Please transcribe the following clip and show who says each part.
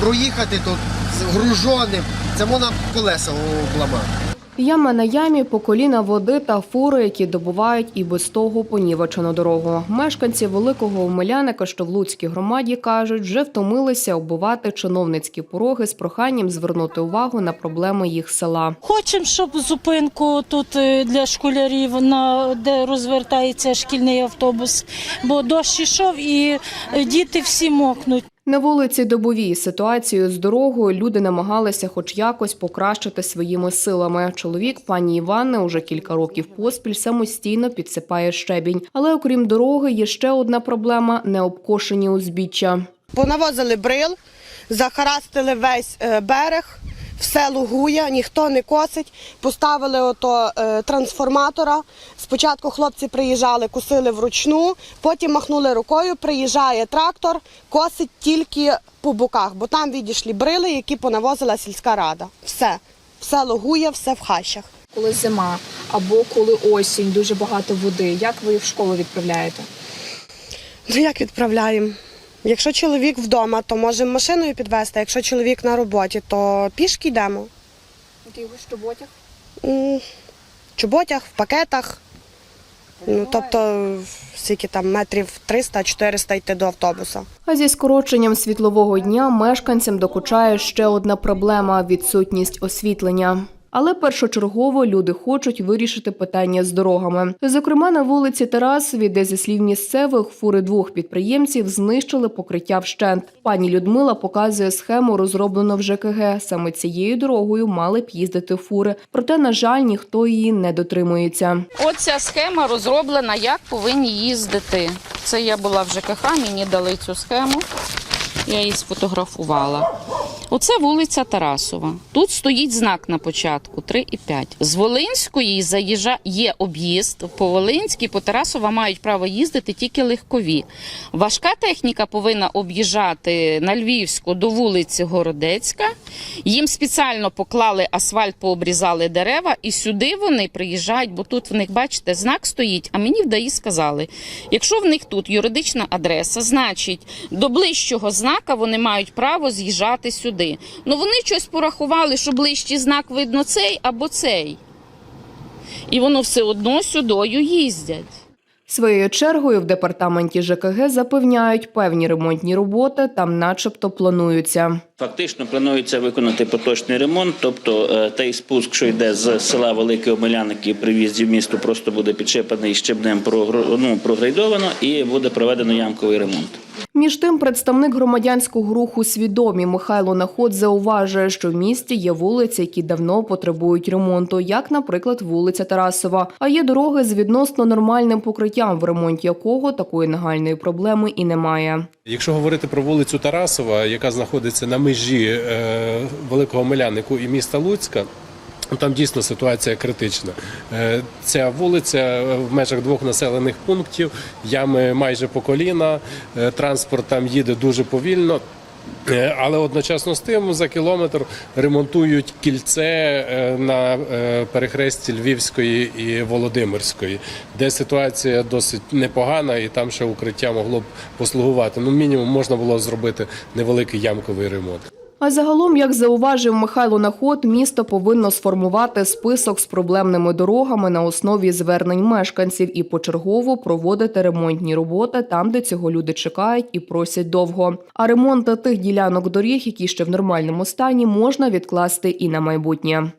Speaker 1: проїхати тут з гружоним, це можна колеса обламати.
Speaker 2: Яма на ямі по коліна води та фури, які добувають і без того понівечену дорогу. Мешканці великого Омеляника, що в Луцькій громаді, кажуть, вже втомилися оббивати чиновницькі пороги з проханням звернути увагу на проблеми їх села.
Speaker 3: Хочемо, щоб зупинку тут е, для школярів, на де розвертається шкільний автобус, бо дощ ішов і е, діти всі мокнуть.
Speaker 2: На вулиці Добовій ситуацію з дорогою люди намагалися хоч якось покращити своїми силами. Чоловік пані Іванни уже кілька років поспіль самостійно підсипає щебінь. Але окрім дороги, є ще одна проблема необкошені узбіччя.
Speaker 4: Понавозили брил, захарастили весь е, берег, все лугує, ніхто не косить. Поставили ото е, трансформатора. Спочатку хлопці приїжджали, косили вручну, потім махнули рукою, приїжджає трактор, косить тільки по боках, бо там відійшли брили, які понавозила сільська рада. Все, все лугує, все в хащах.
Speaker 5: коли зима або коли осінь, дуже багато води. Як ви їх в школу відправляєте?
Speaker 4: Ну як відправляємо? Якщо чоловік вдома, то можемо машиною підвезти. Якщо чоловік на роботі, то пішки йдемо.
Speaker 5: Ти його?
Speaker 4: М, В чоботях, в пакетах. Ну, тобто, скільки там метрів 300-400 йти до автобуса.
Speaker 2: А зі скороченням світлового дня мешканцям докучає ще одна проблема відсутність освітлення. Але першочергово люди хочуть вирішити питання з дорогами. Зокрема, на вулиці Тарасові, де зі слів місцевих фури двох підприємців знищили покриття вщент. Пані Людмила показує схему, розроблену в ЖКГ. Саме цією дорогою мали б їздити фури. Проте, на жаль, ніхто її не дотримується.
Speaker 6: Оця схема розроблена, як повинні їздити. Це я була в ЖКХ, мені дали цю схему. Я її сфотографувала. Оце вулиця Тарасова. Тут стоїть знак на початку 3 і 5. З Волинської заїжджа є об'їзд. По Волинській, по Тарасова мають право їздити тільки легкові. Важка техніка повинна об'їжджати на Львівську до вулиці Городецька. Їм спеціально поклали асфальт, пообрізали дерева, і сюди вони приїжджають, бо тут в них, бачите, знак стоїть. А мені в ДАІ сказали, якщо в них тут юридична адреса, значить до ближчого знака вони мають право з'їжджати сюди. Ну вони щось порахували, що ближчий знак видно цей або цей. І воно все одно сюдою їздять.
Speaker 2: Своєю чергою в департаменті ЖКГ запевняють, певні ремонтні роботи там, начебто, плануються.
Speaker 7: Фактично планується виконати поточний ремонт, тобто е, той спуск, що йде з села Великий Омеляники при в'їзді в місто, просто буде підшипаний щебнем ну, прогрейдовано і буде проведено ямковий ремонт.
Speaker 2: Між тим, представник громадянського руху свідомі Михайло Наход зауважує, що в місті є вулиці, які давно потребують ремонту, як, наприклад, вулиця Тарасова. А є дороги з відносно нормальним покриттям, в ремонті якого такої нагальної проблеми і немає.
Speaker 8: Якщо говорити про вулицю Тарасова, яка знаходиться на межі е, Великого Милянику і міста Луцька. Ну, Там дійсно ситуація критична. Е, Ця вулиця е, в межах двох населених пунктів, ями майже по коліна, е, транспорт там їде дуже повільно. Але одночасно з тим за кілометр ремонтують кільце на перехресті Львівської і Володимирської, де ситуація досить непогана, і там ще укриття могло б послугувати. Ну, мінімум можна було зробити невеликий ямковий ремонт.
Speaker 2: А загалом, як зауважив Михайло Наход, місто повинно сформувати список з проблемними дорогами на основі звернень мешканців і почергово проводити ремонтні роботи там, де цього люди чекають і просять довго. А ремонт тих ділянок доріг, які ще в нормальному стані, можна відкласти і на майбутнє.